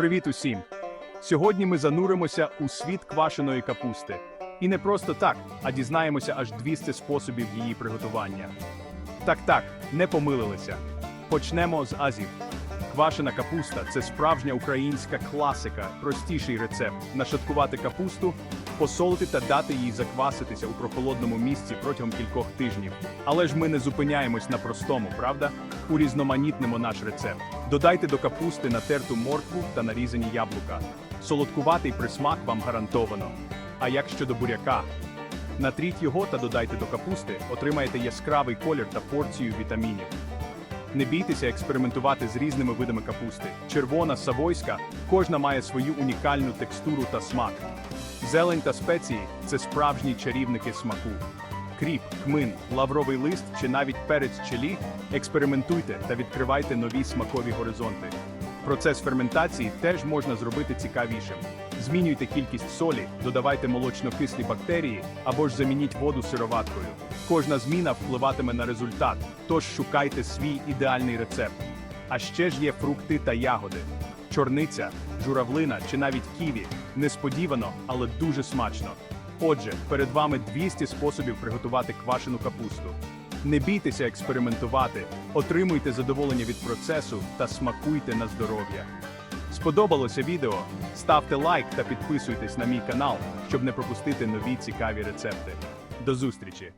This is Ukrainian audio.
Привіт усім! Сьогодні ми зануримося у світ квашеної капусти. І не просто так, а дізнаємося аж 200 способів її приготування. Так, так, не помилилися. Почнемо з азів. Квашена капуста це справжня українська класика, простіший рецепт. Нашаткувати капусту, посолити та дати їй закваситися у прохолодному місці протягом кількох тижнів. Але ж ми не зупиняємось на простому, правда? Урізноманітнимо наш рецепт. Додайте до капусти натерту моркву та нарізані яблука. Солодкуватий присмак вам гарантовано. А як щодо буряка? Натріть його та додайте до капусти, отримаєте яскравий колір та порцію вітамінів. Не бійтеся експериментувати з різними видами капусти. Червона, савойська, кожна має свою унікальну текстуру та смак. Зелень та спеції це справжні чарівники смаку. Кріп, кмин, лавровий лист чи навіть перець чилі експериментуйте та відкривайте нові смакові горизонти. Процес ферментації теж можна зробити цікавішим. Змінюйте кількість солі, додавайте молочно-кислі бактерії або ж замініть воду сироваткою. Кожна зміна впливатиме на результат, тож шукайте свій ідеальний рецепт. А ще ж є фрукти та ягоди. Чорниця, журавлина чи навіть ківі. Несподівано, але дуже смачно. Отже, перед вами 200 способів приготувати квашену капусту. Не бійтеся експериментувати, отримуйте задоволення від процесу та смакуйте на здоров'я. Сподобалося відео? Ставте лайк та підписуйтесь на мій канал, щоб не пропустити нові цікаві рецепти. До зустрічі!